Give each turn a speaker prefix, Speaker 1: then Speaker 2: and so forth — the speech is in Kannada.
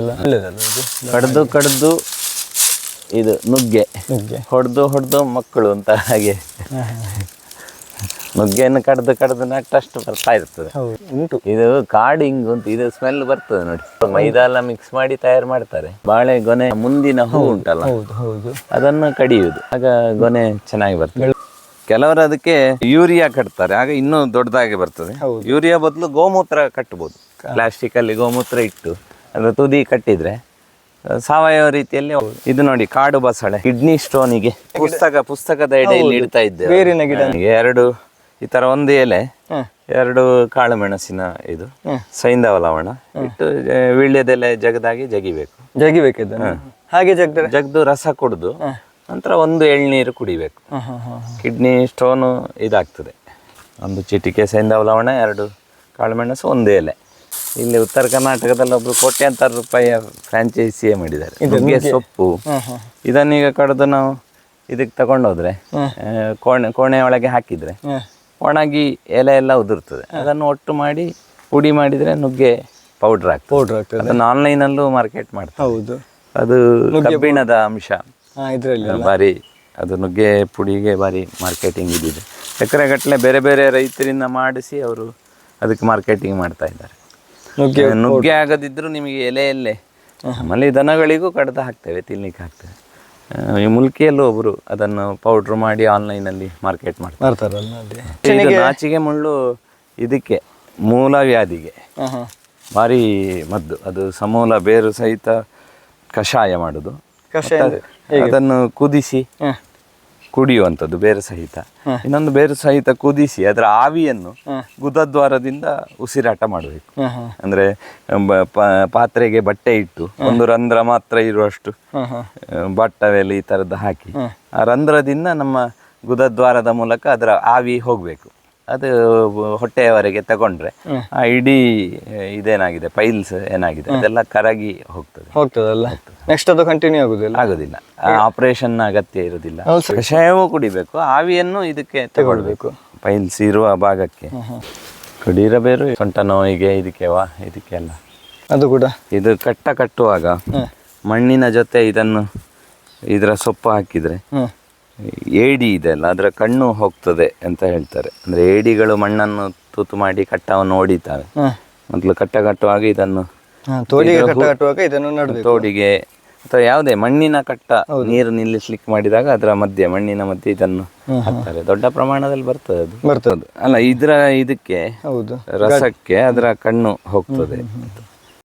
Speaker 1: ಎಲ್ಲ. ಒಳ್ಳೇದಲ್ಲ ಇದು?
Speaker 2: ಕಡ್ದು ಕಡ್ದು ಇದು ನುಗ್ಗೆ.
Speaker 1: ನುಗ್ಗೆ.
Speaker 2: ಹೊಡೆದು ಹೊಡೆದು ಮಕ್ಕಳು ಅಂತ ಹಾಗೆ. ನುಗ್ಗೆಯನ್ನು ಕಡ್ದು ಕಡ್ದು ನಟ್ಟಷ್ಟು ಬರ್ತಾ ಇರ್ತದೆ.
Speaker 1: ಉಂಟು.
Speaker 2: ಇದು ಕಾಡಿಂಗ್ ಅಂತ ಇದು ಸ್ಮೆಲ್ ಬರ್ತದೆ ನೋಡಿ. ಮೈದಾ ಎಲ್ಲ ಮಿಕ್ಸ್ ಮಾಡಿ ತಯಾರು ಮಾಡ್ತಾರೆ. ಬಾಳೆ ಗೊನೆ ಮುಂದಿನ ಹೂ ಉಂಟಲ್ಲ? ಅದನ್ನು ಕಡಿಯುವುದು. ಆಗ ಗೊನೆ ಚೆನ್ನಾಗಿ ಬರ್ತದೆ. ಕೆಲವರು ಅದಕ್ಕೆ ಯೂರಿಯಾ ಕಟ್ತಾರೆ. ಆಗ ಇನ್ನೂ ದೊಡ್ಡದಾಗಿ ಬರ್ತದೆ. ಯೂರಿಯಾ ಬದಲು ಗೋಮೂತ್ರ ಕಟ್ಬೋದು. ಪ್ಲಾಸ್ಟಿಕ್ ಅಲ್ಲಿ ಗೋಮೂತ್ರ ಇಟ್ಟು. ಅದರ ತುದಿ ಕಟ್ಟಿದ್ರೆ ಸಾವಯವ ರೀತಿಯಲ್ಲಿ ಇದು ನೋಡಿ ಕಾಡು ಬಸಳೆ ಕಿಡ್ನಿ ಸ್ಟೋನಿಗೆ ಪುಸ್ತಕ ಪುಸ್ತಕದ ಎಡೆಯಲ್ಲಿ ಇಡ್ತಾ ಇದ್ದೇವೆ.
Speaker 1: ಬೇರಿನ ಗಿಡ.
Speaker 2: ಎರಡು ಈ ತರ ಒಂದು ಎಲೆ ಎರಡು ಕಾಳು ಮೆಣಸಿನ ಇದು ಸೈಂಧವ ಲವಣ ಇಟ್ಟು ವೀಳ್ಯದೆಲೆ ಜಗದಾಗಿ ಜಗಿಬೇಕು.
Speaker 1: ಜಗಿಬೇಕಿದ್ದ ಹಾಗೆ ಜಗದ
Speaker 2: ಜಗ್ದು ರಸ ಕುಡಿದು ನಂತರ ಒಂದು ಎಳ್ನೀರು ಕುಡಿಬೇಕು. ಕಿಡ್ನಿ ಸ್ಟೋನು ಇದಾಗ್ತದೆ. ಒಂದು ಚಿಟಿಕೆ ಸೈಂಧವ ಲವಣ ಎರಡು ಕಾಳು ಮೆಣಸು ಒಂದು ಎಲೆ. ಇಲ್ಲಿ ಉತ್ತರ ಕರ್ನಾಟಕದಲ್ಲಿ ಒಬ್ರು ಕೋಟ್ಯಾಂತರ ರೂಪಾಯಿಯ ಫ್ರಾಂಚೈಸಿಯೇ ಮಾಡಿದ್ದಾರೆ. ನುಗ್ಗೆ ಸೊಪ್ಪು. ಇದನ್ನೀಗ ಕಡ್ದು ನಾವು ಇದಕ್ಕೆ ತಗೊಂಡೋದ್ರೆ ಕೋಣೆ ಕೋಣೆ ಒಳಗೆ ಹಾಕಿದ್ರೆ ಒಣಗಿ ಎಲೆ ಎಲ್ಲ ಉದುರ್ತದೆ. ಅದನ್ನು ಒಟ್ಟು ಮಾಡಿ ಪುಡಿ ಮಾಡಿದ್ರೆ ನುಗ್ಗೆ ಪೌಡ್ರ್ ಆಗ್ತದೆ.
Speaker 1: ಪೌಡ್ರ್ ಆಗ್ತದೆ.
Speaker 2: ಅದನ್ನು ಆನ್ಲೈನಲ್ಲೂ ಮಾರ್ಕೆಟ್ ಮಾಡ್ತಾರೆ.
Speaker 1: ಹೌದು.
Speaker 2: ಅದು ಕಬ್ಬಿಣದ ಅಂಶ.
Speaker 1: ಇದರಲ್ಲಿ
Speaker 2: ಭಾರಿ ಅದು ನುಗ್ಗೆ ಪುಡಿಗೆ ಭಾರಿ ಮಾರ್ಕೆಟಿಂಗ್ ಇದಿದೆ. ಎಕರೆಗಟ್ಟಲೆ ಬೇರೆ ಬೇರೆ ರೈತರಿಂದ ಮಾಡಿಸಿ ಅವರು ಅದಕ್ಕೆ ಮಾರ್ಕೆಟಿಂಗ್ ಮಾಡ್ತಾ ಇದ್ದಾರೆ.
Speaker 1: ನುಗ್ಗೆ
Speaker 2: ನುಗ್ಗೆ ಆಗದಿದ್ರೂ ನಿಮಗೆ ಎಲೆಯಲ್ಲೇ ಆಮೇಲೆ ದನಗಳಿಗೂ ಕಡ್ದು ಹಾಕ್ತೇವೆ ತಿನ್ಲಿಕ್ಕೆ ಹಾಕ್ತೇವೆ. ಈ ಮುಲ್ಕಿಯಲ್ಲೂ ಒಬ್ರು ಅದನ್ನು ಪೌಡ್ರ್ ಮಾಡಿ ಆನ್ಲೈನಲ್ಲಿ ಮಾರ್ಕೆಟ್ ಮಾಡ್ತಾರೆ.
Speaker 1: ಅಲ್ಲಿ.
Speaker 2: ನಾಚಿಗೆ ಮುಳ್ಳು ಇದಕ್ಕೆ ಮೂಲ ವ್ಯಾಧಿಗೆ. ಭಾರಿ ಮದ್ದು. ಅದು ಸಮೂಲ ಬೇರು ಸಹಿತ ಕಷಾಯ ಮಾಡುದು. ಅದನ್ನು ಕುದಿಸಿ ಕುಡಿಯುವಂಥದ್ದು ಬೇರೆ ಸಹಿತ. ಇನ್ನೊಂದು ಬೇರೆ ಸಹಿತ ಕುದಿಸಿ ಅದರ ಆವಿಯನ್ನು ಗುದದ್ವಾರದಿಂದ ಉಸಿರಾಟ ಮಾಡಬೇಕು. ಅಂದ್ರೆ ಪಾತ್ರೆಗೆ ಬಟ್ಟೆ ಇಟ್ಟು ಒಂದು ರಂಧ್ರ ಮಾತ್ರ ಇರುವಷ್ಟು ಬಟ್ಟವೆಲ್ಲ ಈ ತರದ್ದು ಹಾಕಿ. ಆ ರಂಧ್ರದಿಂದ ನಮ್ಮ ಗುದದ್ವಾರದ ಮೂಲಕ ಅದರ ಆವಿ ಹೋಗಬೇಕು. ಅದು ಹೊಟ್ಟೆಯವರೆಗೆ ತಗೊಂಡ್ರೆ ಆ ಇಡೀ ಇದೇನಾಗಿದೆ ಪೈಲ್ಸ್ ಏನಾಗಿದೆ ಅದೆಲ್ಲ ಕರಗಿ ಹೋಗ್ತದೆ.
Speaker 1: ಹೋಗ್ತದಲ್ಲ ನೆಕ್ಸ್ಟ್ ಅದು ಕಂಟಿನ್ಯೂ ಆಗುದಿಲ್ಲ?
Speaker 2: ಆಗುದಿಲ್ಲ. ಆಪರೇಷನ್ ಅಗತ್ಯ ಇರುದಿಲ್ಲ. ಕಷಾಯವೂ ಕುಡಿಬೇಕು ಆವಿಯನ್ನು ಇದಕ್ಕೆ ತಗೊಳ್ಬೇಕು. ಪೈಲ್ಸ್ ಇರುವ ಭಾಗಕ್ಕೆ. ಕುಡಿರಬೇರು ಸೊಂಟ ನೋವಿಗೆ ಇದಕ್ಕೆ ವಾ ಇದಕ್ಕೆಲ್ಲ.
Speaker 1: ಅದು ಕೂಡ?
Speaker 2: ಇದು ಕಟ್ಟ ಕಟ್ಟುವಾಗ ಮಣ್ಣಿನ ಜೊತೆ ಇದನ್ನು ಇದರ ಸೊಪ್ಪು ಹಾಕಿದ್ರೆ ಏಡಿ ಇದೆ ಅಲ್ಲ ಅದರ ಕಣ್ಣು ಹೋಗ್ತದೆ ಅಂತ ಹೇಳ್ತಾರೆ. ಅಂದ್ರೆ ಏಡಿಗಳು ಮಣ್ಣನ್ನು ತೂತು ಮಾಡಿ ಕಟ್ಟವನ್ನು ಹೊಡಿತಾವೆ
Speaker 1: ಹಾಂ.
Speaker 2: ಮೊದಲು ಕಟ್ಟ ಕಟ್ಟುವಾಗ ಇದನ್ನು
Speaker 1: ತೋಡಿಗೆ ಕಟ್ಟ ಕಟ್ಟುವಾಗ ಇದನ್ನು
Speaker 2: ತೋಡಿಗೆ ಅಥವಾ ಯಾವುದೇ ಮಣ್ಣಿನ ಕಟ್ಟ ನೀರು ನಿಲ್ಲಿಸ್ಲಿಕ್ಕೆ ಮಾಡಿದಾಗ ಅದರ ಮಧ್ಯೆ ಮಣ್ಣಿನ ಮಧ್ಯೆ ಇದನ್ನು ಹಾಕ್ತಾರೆ. ದೊಡ್ಡ ಪ್ರಮಾಣದಲ್ಲಿ ಬರ್ತದೆ ಅದು.
Speaker 1: ಬರ್ತದೆ.
Speaker 2: ಅಲ್ಲ ಇದರ ಇದಕ್ಕೆ
Speaker 1: ಹೌದು.
Speaker 2: ರಸಕ್ಕೆ ಅದರ ಕಣ್ಣು ಹೋಗ್ತದೆ.